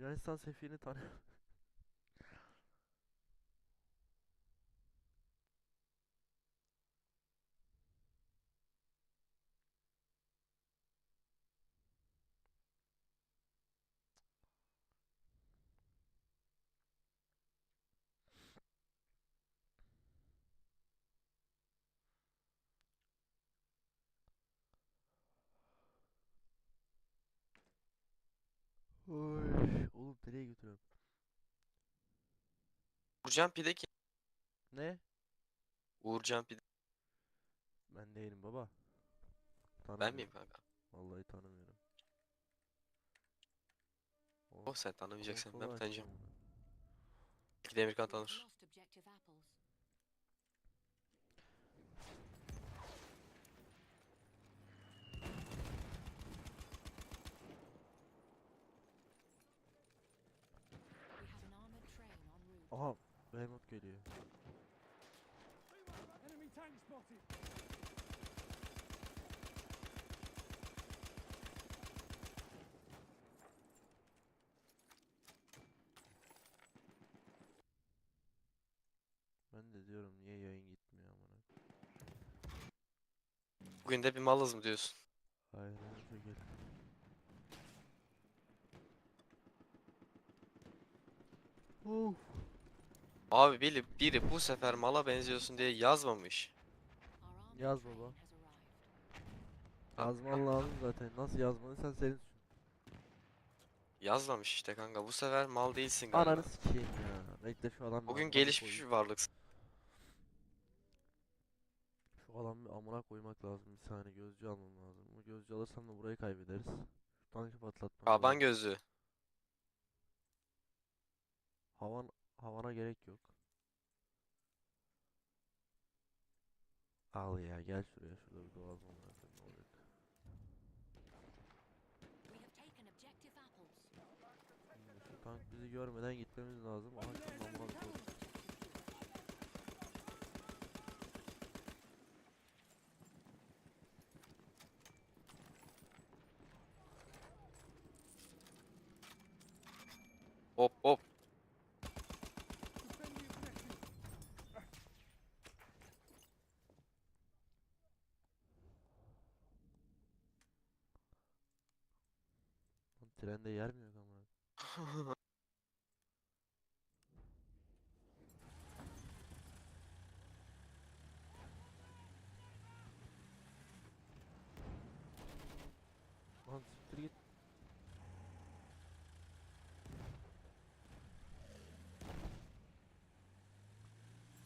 não está se referindo, então. Nereye götürüyorum? Uğurcan Pide kim? Ne? Uğurcan Pide. Ben değilim baba. Ben Tanımıyorum. miyim kanka? Vallahi tanımıyorum. Oh sen tanımayacaksın. Ben mi tanıyacağım? Belki Demirkan tanır. lost objective apples. We have an armored train en route. Behemoth geliyor. Ben de diyorum niye yayın gitmiyor amına. Bugün de bir malız mı diyorsun? Hayır, önce gel. Uf. Abi biri, biri bu sefer mala benziyorsun diye yazmamış. Yaz baba. Yazman lazım zaten. Nasıl yazmadıysan senin suçun. Yazmamış işte kanka. Bu sefer mal değilsin galiba. Ananı sikeyim ya. Bekle şu adam Bugün gelişmiş bir varlıksın. Şu adam bir amına koymak lazım. Bir saniye gözcü almam lazım. Bu gözcü alırsam da burayı kaybederiz. Şu tankı patlatmam Aban lazım. gözlüğü. Havan, havana gerek yok. Al ya gel şuraya şurada bir amına koyayım ne olacak. Şimdi şu tank bizi görmeden gitmemiz lazım. Aha koyayım. Hop hop. Defend the objective. Lan Trende yer mi yok amına? Lan siktir git.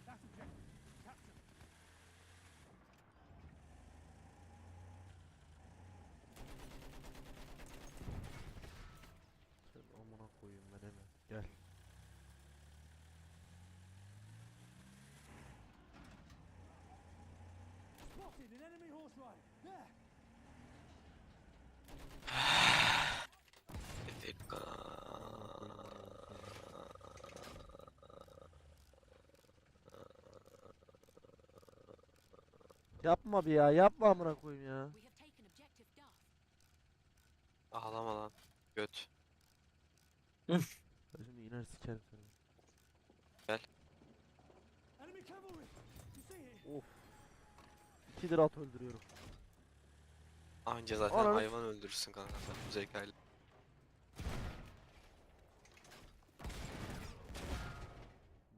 That objective. Capture. Sen amına koyayım ben hemen. Gel. Spotted an enemy horse rider. There. Yapma bir ya yapma amına koyayım ya. Ağlama lan. Göt. İkidir at öldürüyorum. Anca zaten Ananı hayvan öldürürsün kanka sen bu zekayla.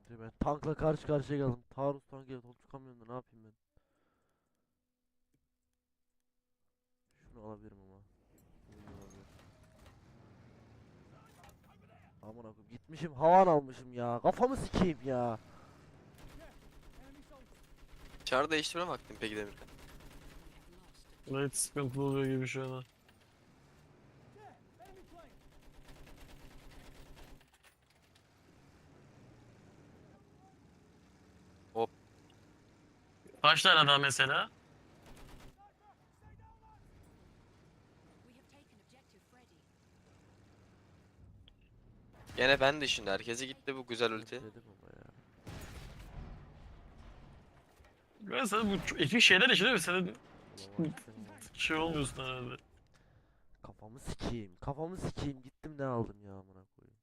Şimdi ben tankla karşı karşıya geldim. Taarruz tankıyla topçu kamyonda ne yapayım ben? Şunu alabilirim ama. Bunu alabilirim. Aman akım gitmişim havan almışım ya. Kafamı sikeyim ya. Çağrı değiştirme vaktin peki Demirkan. Evet sıkıntılı oluyor gibi şu an. Plane. Kaç tane daha mesela? Gene ben de şimdi herkese gitti bu güzel ulti. Dedim ama Ben sana bu çok epik şeyler yaşanıyor ve bulamadım. şey olmuyorsun herhalde. Kafamı sikeyim. Kafamı sikeyim. Gittim ne aldım ya amına koyayım.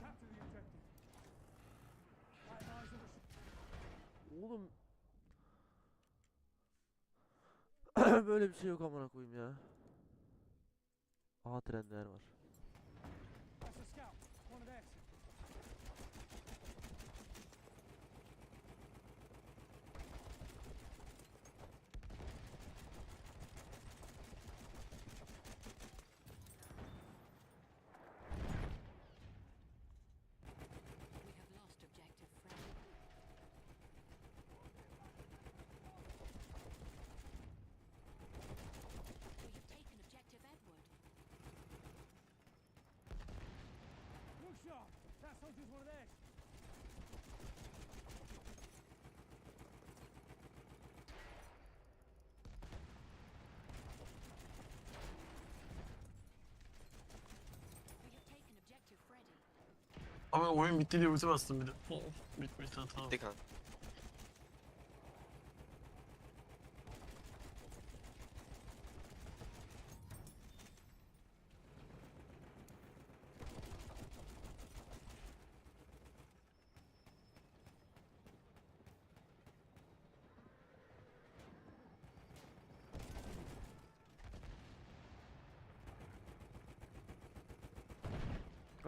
Capture the objective. Right eyes on the sh- Oğlum böyle bir şey yok amına koyayım ya. Aha trenler var. That's a scout. One of theirs. We have lost objective Fred. We have taken objective Edward. Look sharp. That soldier's one of theirs. We have taken objective Freddy. Ama oyun bitti diye ulti bastım bir de. Bitmiş tamam tamam. Gitti kanka.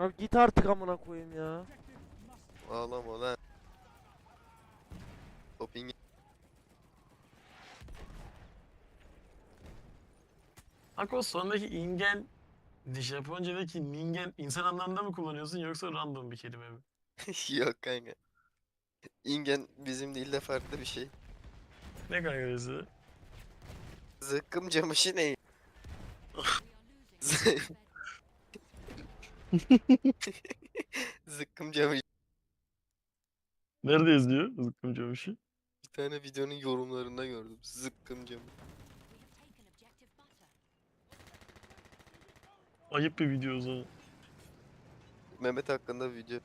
Abi git artık amına koyayım ya. Ağlama lan. Doping Ako sondaki ingen Japonca'daki ningen insan anlamında mı kullanıyorsun yoksa random bir kelime mi? yok kanka. İngen bizim dilde farklı bir şey. Ne kanka öyleyse? Zıkkım camışı ne? We are losing objective Edward. Zıkkım camışı. Nerede yazıyor zıkkım camışı? Bir tane videonun yorumlarında gördüm. Zıkkım Butter. Ayıp bir video o zaman. Mehmet hakkında video.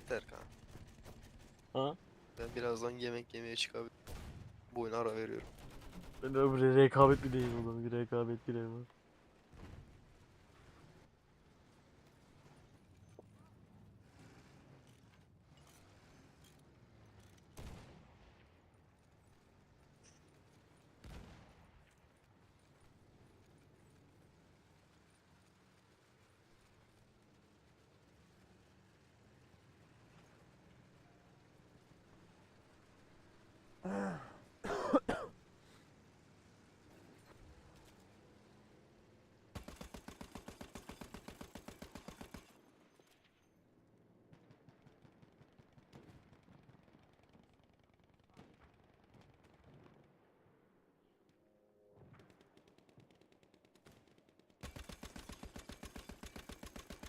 Yeter kanka. Ha? Ben birazdan yemek yemeye çıkabilirim. Bu oyuna ara veriyorum. Ben böyle rekabet bir değil oğlum. Bir rekabet gireyim var.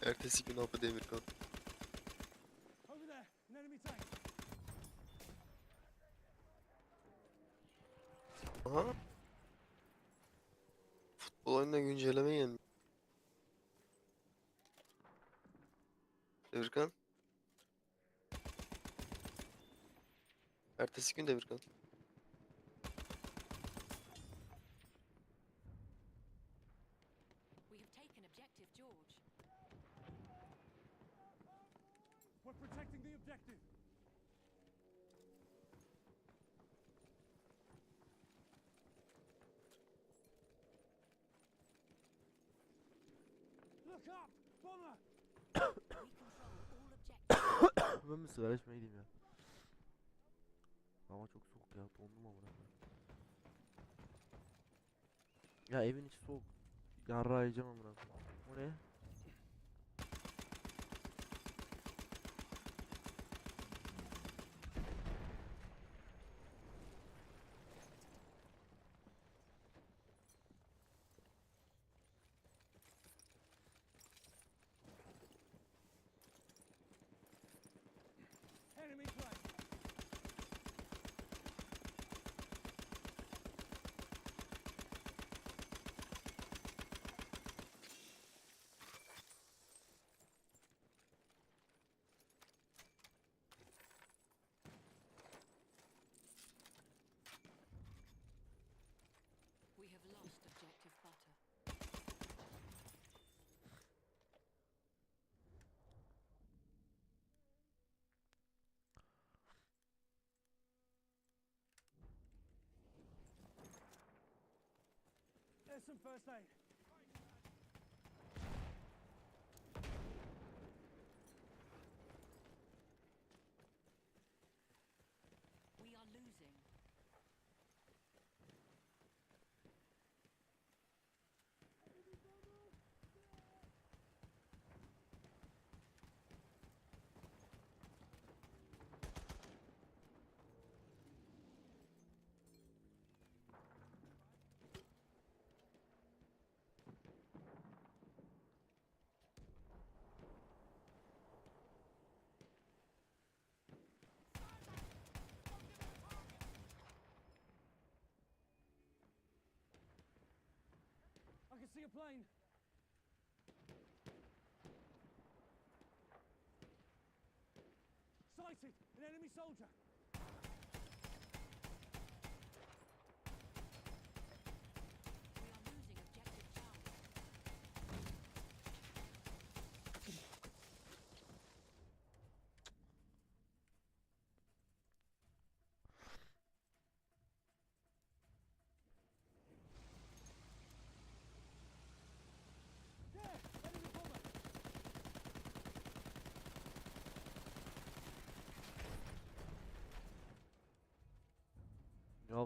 Ertesi gün Apo Demirkan. Aha. Futbol oyununa güncelleme gelmiş. Devirkan. Ertesi gün objective George. We're protecting the objective. Look up! Bomber! Ben bir sigara ya. Ama çok soğuk ya. Dondum amına. Ya evin içi soğuk. Yarrağı yiyeceğim amına. O ne? Some first aid. See a plane. Sighted! An enemy soldier!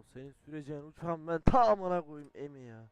Senin süreceğin uçağım ben ta koyayım emi ya.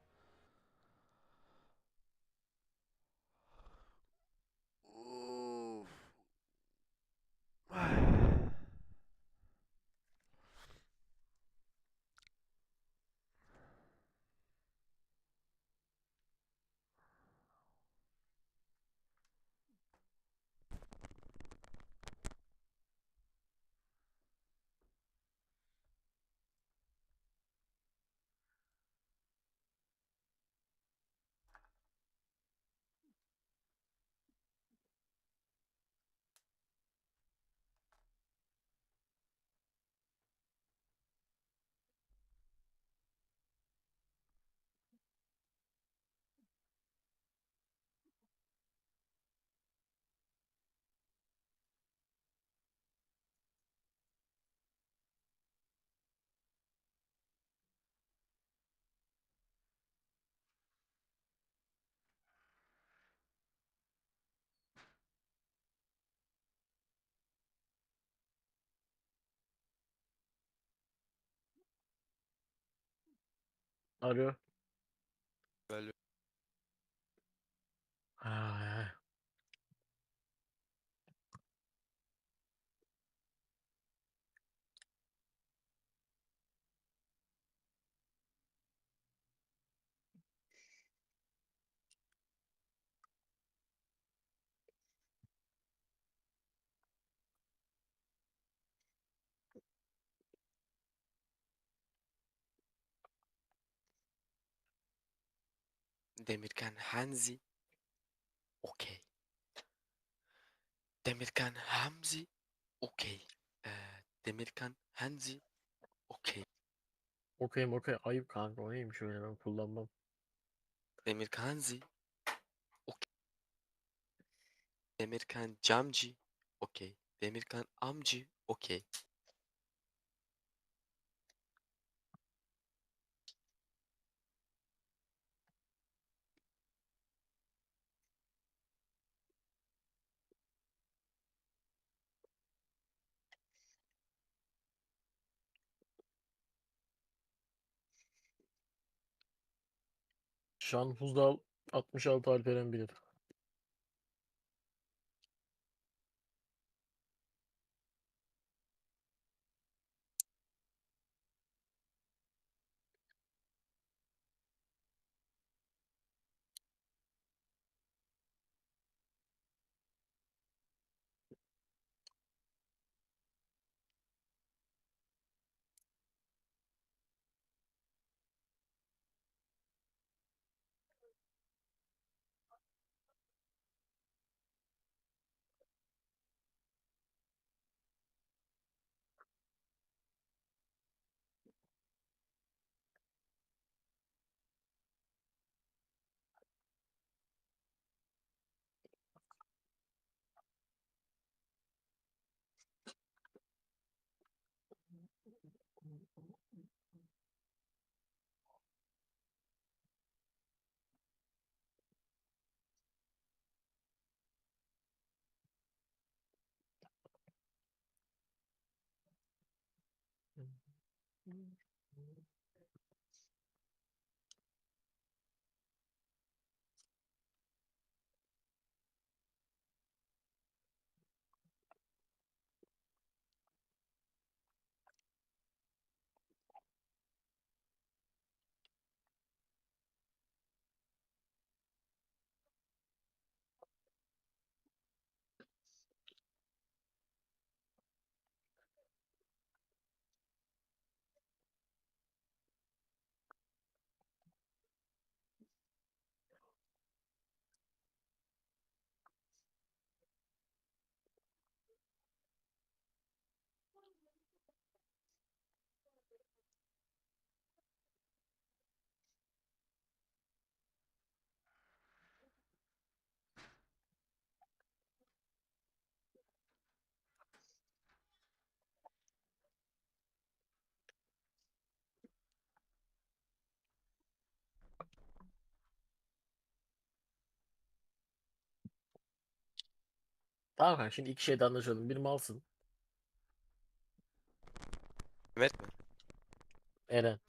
Arıyor. Böyle Ay, Demirkan Hanzi. Okey. Demirkan Hamzi. Okey. Ee, Demirkan Hanzi. Okey. Okeyim okey. Ayıp kanka o neymiş öyle ben kullanmam. Demirkan Hanzi. Okey. Demirkan Camcı. Okey. Demirkan Amcı. Okey. Şan Huzdal 66 Alperen bilir. Mm-hmm. Tamam kanka şimdi iki şeyde anlaşalım. Bir malsın. Mehmet mi? Eren.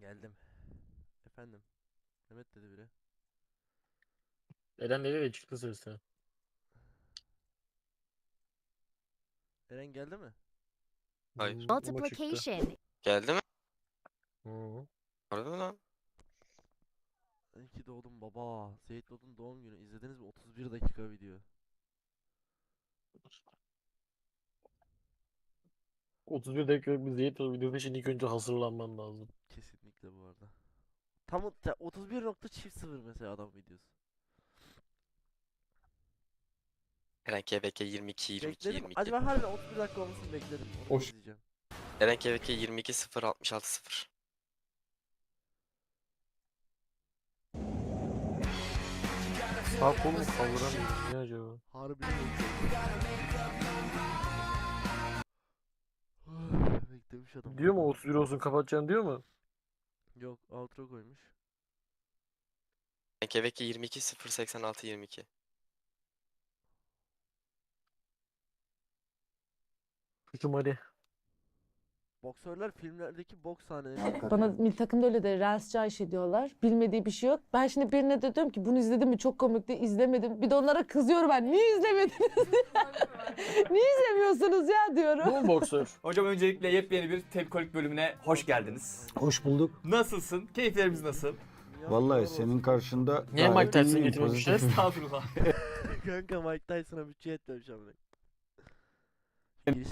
Geldim. Efendim. Mehmet dedi biri. Eren dedi ve çıktı sözü. Eren geldi mi? Hayır. Multiplication. Geldi mi? Hı. Mi lan? İyi ki doğdum baba. Seyit Lod'un doğum günü. İzlediniz mi? 31 dakika video. Hı. 31 dakikalık bir zeyt videosu için ilk önce hazırlanman lazım. Kesinlikle bu arada. Tam o- te- 31 nokta çift sıfır mesela adam videosu. Eren KVK 22 22 Bekledim. 22. Acaba harbiden 31 dakika olmasını bekledim. Onu Hoş. izleyeceğim. Eren KVK 22 0 66 0. Sağ kolumu kaldıramıyorum. Ne acaba? Harbi. Beklemiş adam. Diyor mu 31 olsun kapatacaksın diyor mu? Yok outro koymuş. KVK 22 0 86 22. Kızım hadi. Boksörler filmlerdeki boks sahneleri. Bana milli takımda öyle de Reels Cahişe diyorlar. Bilmediği bir şey yok. Ben şimdi birine de diyorum ki bunu izledin mi çok komikti izlemedim. Bir de onlara kızıyorum ben. Niye izlemediniz? Niye izlemiyorsunuz ya diyorum. Bu boksör? Hocam öncelikle yepyeni bir tepkolik bölümüne hoş geldiniz. Hoş bulduk. Nasılsın? Keyiflerimiz nasıl? Vallahi senin karşında Niye Mike Tyson getirmemişler? Estağfurullah. Kanka Mike Tyson'a bütçe etmemiş amına.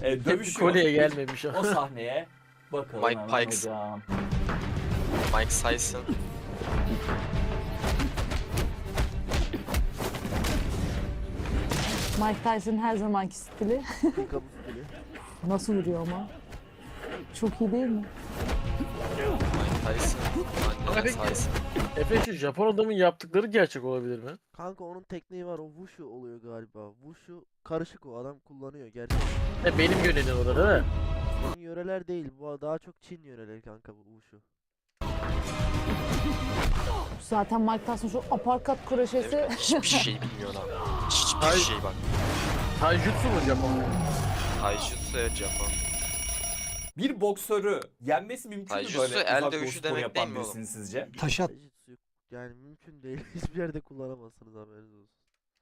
E, dövüşüyor. Kolye gelmemiş O sahneye bakalım Mike hemen Pikes. hocam. Mike Tyson. Mike Tyson her zamanki stili. Nasıl vuruyor ama? Çok iyi değil mi? Mike Tyson. Anne peki. Tyson. Efe şu Japon adamın yaptıkları gerçek olabilir mi? Kanka onun tekniği var. O wushu oluyor galiba. Wushu karışık o adam kullanıyor gerçek. E benim yönelim o da değil mi? Bizim yöreler değil. Bu daha çok Çin yöreleri kanka bu wushu. Zaten Mike Tyson şu aparkat kroşesi. Hiçbir şey bilmiyor lan. Hiçbir Hayır. şey bak. Taijutsu mu Japon? Taijutsu evet Japon. Bir boksörü yenmesi mümkün mü Taijutsu, böyle el uzak dövüşü sporu demek değil yapan mi oğlum? sizce? Taş Taijutsu yani mümkün değil. Hiçbir yerde kullanamazsınız haberiniz olsun.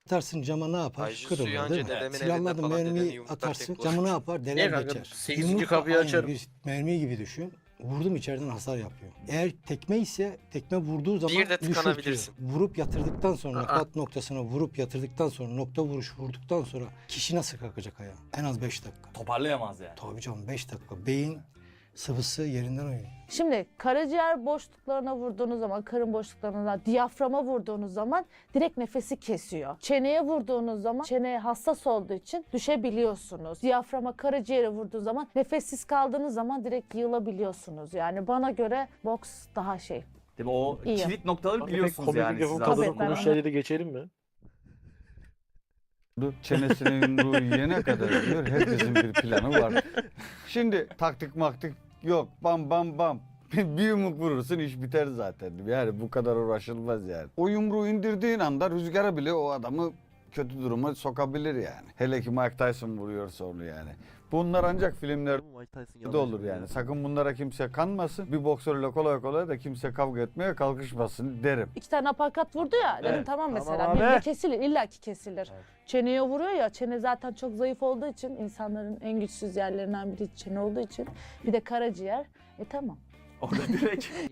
atarsın cama ne yapar? Taijutsu Kırılır değil mi? dedemin elinde Silahladın falan, dedenin mermiyi yumruklar atarsın tek camı ne yapar? Deler kanka? geçer. Sekizinci Yumruk kapıyı aynı açarım. Bir mermi gibi düşün. Vurdum içeriden hasar yapıyor. Eğer tekme ise tekme vurduğu zaman Bir de düşürtüyor. tıkanabilirsin. Vurup yatırdıktan sonra Aa. nokat noktasına vurup yatırdıktan sonra nokta vuruş vurduktan sonra kişi nasıl kalkacak ayağa? En az 5 dakika. Toparlayamaz yani. Tabii canım 5 dakika. Beyin sıvısı yerinden oynuyor. Şimdi karaciğer boşluklarına vurduğunuz zaman, karın boşluklarına, diyaframa vurduğunuz zaman direkt nefesi kesiyor. Çeneye vurduğunuz zaman çene hassas olduğu için düşebiliyorsunuz. Diyaframa, karaciğere vurduğu zaman nefessiz kaldığınız zaman direkt yığılabiliyorsunuz. Yani bana göre boks daha şey. Değil mi? O İyi. kilit noktaları biliyorsunuz yani siz Tabii, kadının aslında. ben konuştuğu yeri geçelim mi? Çenesine yumruğu yiyene kadar diyor herkesin bir planı var. Şimdi taktik maktik yok bam bam bam. Bir yumruk vurursun iş biter zaten. Yani bu kadar uğraşılmaz yani. O yumruğu indirdiğin anda rüzgara bile o adamı kötü duruma sokabilir yani. Hele ki Mike Tyson vuruyorsa onu yani. Bunlar ancak Tyson de olur yani. Sakın bunlara kimse kanmasın. Bir boksörle kolay kolay da kimse kavga etmeye kalkışmasın derim. İki tane apakat vurdu ya. Dedim Evet. tamam Tamam mesela. abi. Birine kesilir. illaki kesilir. Evet. Çeneye vuruyor ya. Çene zaten çok zayıf olduğu için insanların en güçsüz yerlerinden biri çene olduğu için. Bir de karaciğer. E tamam. Orada direkt